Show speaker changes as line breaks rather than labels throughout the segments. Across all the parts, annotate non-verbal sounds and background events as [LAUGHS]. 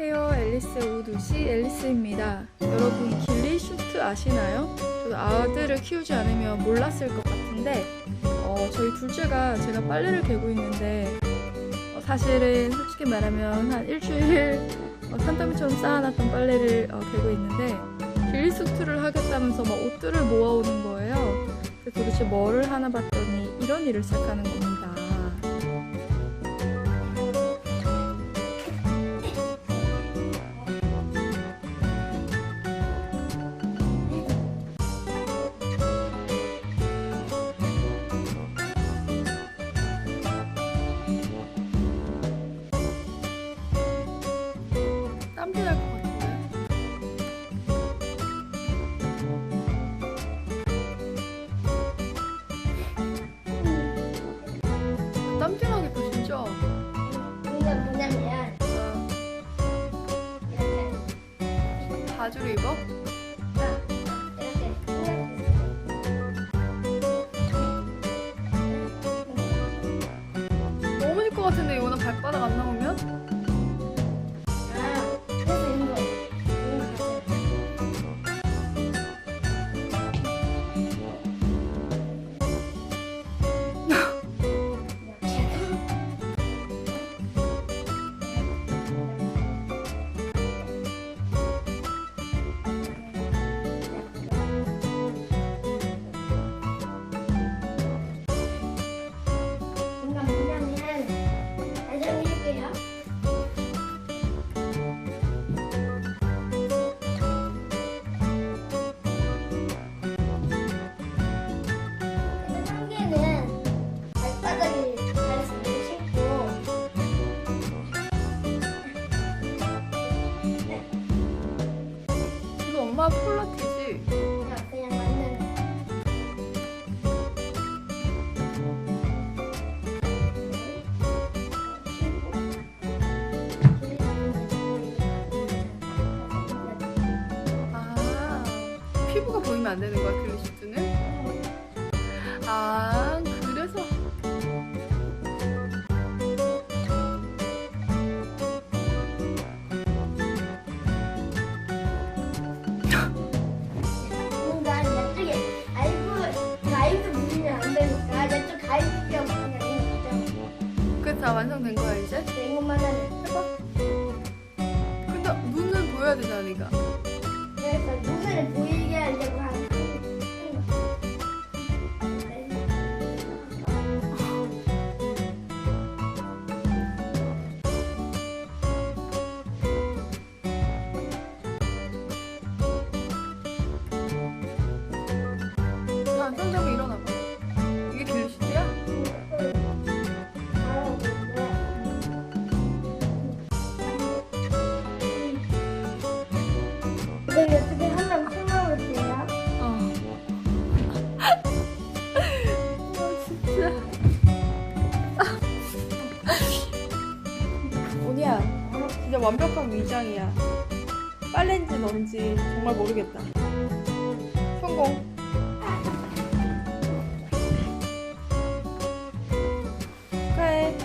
안녕하세요. 앨리스 오두시 앨리스입니다. 여러분 길리 슈트 아시나요? 저도 아들을 키우지 않으면 몰랐을 것 같은데 어, 저희 둘째가 제가 빨래를 개고 있는데 어, 사실은 솔직히 말하면 한 일주일 어, 산더미처럼 쌓아놨던 빨래를 어, 개고 있는데 길리 슈트를 하겠다면서 막 옷들을 모아오는 거예요. 도대체 뭐를 하나 봤더니 이런 일을 시작하는 겁니다. 바지를 입어? 입을 것 같은데 이거나 발바닥 안 나오면? 폴라티지?
그냥 그냥 맞는
아 피부가 보이면 안 되는 거야 글리슈트는? 아 완성된 거야 이제?
있죠. 이것만 해봐.
근데 눈은 보여야 되잖아 네가
그래서 눈을 보이게 하려고 하는 거.
안 손잡고 일어나봐 이
이걸 어떻게 하면 풀어볼게요.
어. 아, 진짜. 오니야, 진짜 완벽한 위장이야. 빨래인지 뭔지 정말 모르겠다. 성공. 축하해.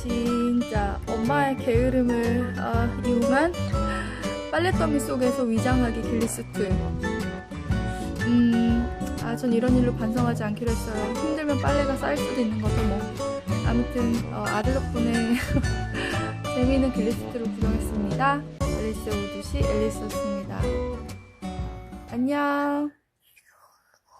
진짜 엄마의 게으름을 아, 이용한 빨래더미 속에서 위장하기 길리스트. 음, 아, 전 이런 일로 반성하지 않기로 했어요. 힘들면 빨래가 쌓일 수도 있는 거죠, 뭐. 아무튼, 어, 아들 덕분에 [LAUGHS] 재미있는 길리스트로 구성했습니다. 앨리스 오두시 앨리스였습니다. 안녕.